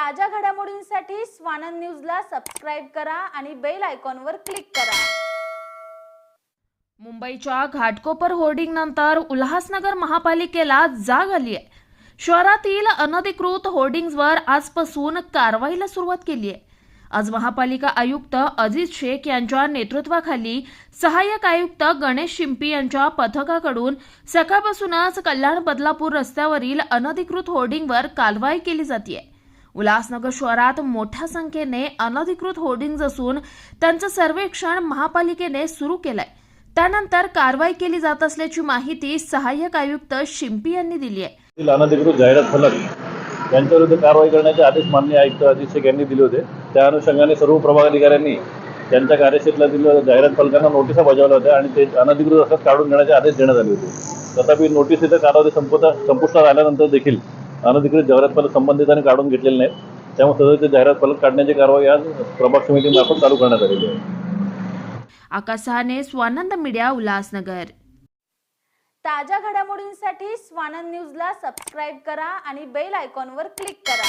ताज्या घडामोडींसाठी स्वानंद न्यूजला सबस्क्राईब करा आणि बेल आयकॉनवर क्लिक करा. मुंबईच्या घाटकोपर होर्डिंग नंतर उल्हासनगर महापालिकेला जाग आली आहे. शहरातील अनधिकृत होर्डिंग्जवर आजपासून कारवाईला सुरुवात केली आहे. आज महापालिका आयुक्त अजित शेख यांच्या नेतृत्वाखाली सहाय्यक आयुक्त गणेश शिंपी यांच्या पथकाकडून सकाळपासूनच कल्याण बदलापूर रस्त्यावरील अनधिकृत होर्डिंगवर कारवाई केली जाते उल्हासनगर शहरात मोठ्या संख्येने अनधिकृत होर्डिंग असून त्यांचं सर्वेक्षण महापालिकेने सुरू केलंय. त्यानंतर कारवाई केली जात असल्याची माहिती सहाय्यक आयुक्त शिंपी यांनी दिली आहे. अनधिकृत जाहिरात फलक यांच्याविरुद्ध कारवाई करण्याचे आदेश माननीय आयुक्त अधीक्षक यांनी दिले होते. त्या अनुषंगाने सर्व प्रभाग अधिकाऱ्यांनी त्यांच्या कार्यक्षेत्रात दिलेल्या जाहिरात फलकांना नोटिसा बजावल्या होत्या आणि ते अनधिकृत असतात काढून घेण्याचे आदेश देण्यात आले होते. तथापि नोटीसीचा कालावधी संपता संपुष्टात आल्यानंतर देखील अनधिकृत जाहिरात फलक संबंधितांनी काढून घेतलेले नाहीत. त्यामुळे सदरचे जाहिरात फलक काढण्याची कारवाई आज प्रभाग समितीमार्फत चालू करण्यात आलेली आहे. आकाश सहाने स्वानंद मीडिया उल्हासनगर. ताज्या घडामोडींसाठी स्वानंद न्यूजला सबस्क्राईब करा आणि बेल आयकॉनवर क्लिक करा.